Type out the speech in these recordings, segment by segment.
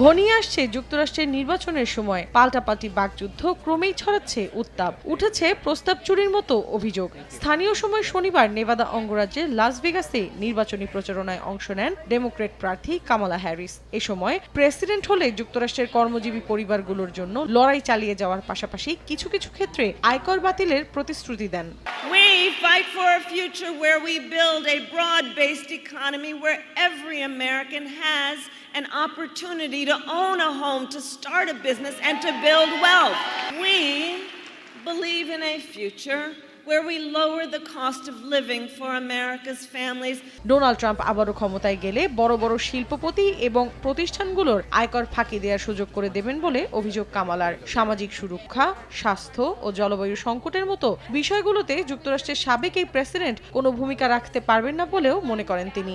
ঘনিয়ে আসছে যুক্তরাষ্ট্রের নির্বাচনের সময়। পাল্টাপাল্টি বাকযুদ্ধ ক্রমেই ছড়াচ্ছে উত্তাপ। উঠেছে প্রস্তাব চুরির মতো অভিযোগ। স্থানীয় সময় শনিবার নেভাদা অঙ্গরাজ্যের লাস ভেগাসে নির্বাচনী প্রচারণায় অংশ নেন ডেমোক্রেট প্রার্থী কামালা হ্যারিস। এ সময় প্রেসিডেন্ট হলে যুক্তরাষ্ট্রের কর্মজীবী পরিবারগুলোর জন্য লড়াই চালিয়ে যাওয়ার পাশাপাশি কিছু কিছু ক্ষেত্রে আয়কর বাতিলের প্রতিশ্রুতি দেন। We fight for a future where we build a broad based economy where every American has an opportunity to own a home, to start a business, and to build wealth. We believe in a future where we lower the cost of living for America's families. Donald Trump আবারও ক্ষমতায় গেলে বড় বড় শিল্পপতি এবং প্রতিষ্ঠানগুলোর আয়কর ফাঁকি দেওয়ার সুযোগ করে দেবেন বলে অভিযোগ কামালার সামাজিক সুরক্ষা, স্বাস্থ্য ও জলবায়ু সংকটের মতো বিষয়গুলোতে যুক্তরাষ্ট্রের সাবেক এই প্রেসিডেন্ট কোনো ভূমিকা রাখতে পারবেন না বলেও মনে করেন তিনি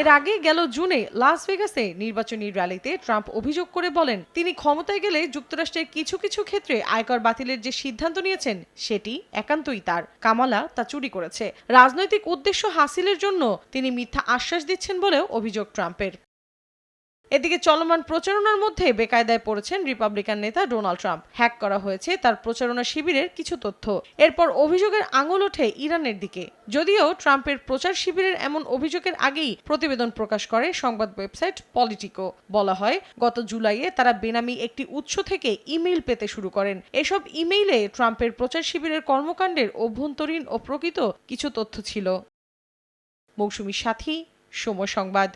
এর আগে গেল জুনে লাস ভেগাসে নির্বাচনী র্যালিতে ট্রাম্প অভিযোগ করে বলেন, তিনি ক্ষমতায় গেলে যুক্তরাষ্ট্রের কিছু কিছু ক্ষেত্রে আয়কর বাতিলের যে সিদ্ধান্ত নিয়েছেন, সেটি একান্তই তার। কামালা তা চুরি করেছে। রাজনৈতিক উদ্দেশ্য হাসিলের জন্য তিনি মিথ্যা আশ্বাস দিচ্ছেন বলেও অভিযোগ ট্রাম্পের। এদিকে চলমান প্রচারণার মধ্যে বেকায়দায় পড়েছেন রিপাবলিকান নেতা ডোনাল্ড ট্রাম্প। হ্যাক করা হয়েছে তার প্রচারণা শিবিরের কিছু তথ্য। এরপর অভিযোগের আঙুল ওঠে ইরানের দিকে। যদিও ট্রাম্পের প্রচার শিবিরের এমন অভিযোগের আগেই প্রতিবেদন প্রকাশ করে সংবাদ ওয়েবসাইট পলিটিকো। বলা হয়, গত জুলাইয়ে তারা বেনামি একটি উৎস থেকে ইমেইল পেতে শুরু করেন। এসব ইমেইলে ট্রাম্পের প্রচার শিবিরের কর্মকাণ্ডের অভ্যন্তরীণ ও প্রকৃত কিছু তথ্য ছিল। মৌসুমী সাথী, সময় সংবাদ।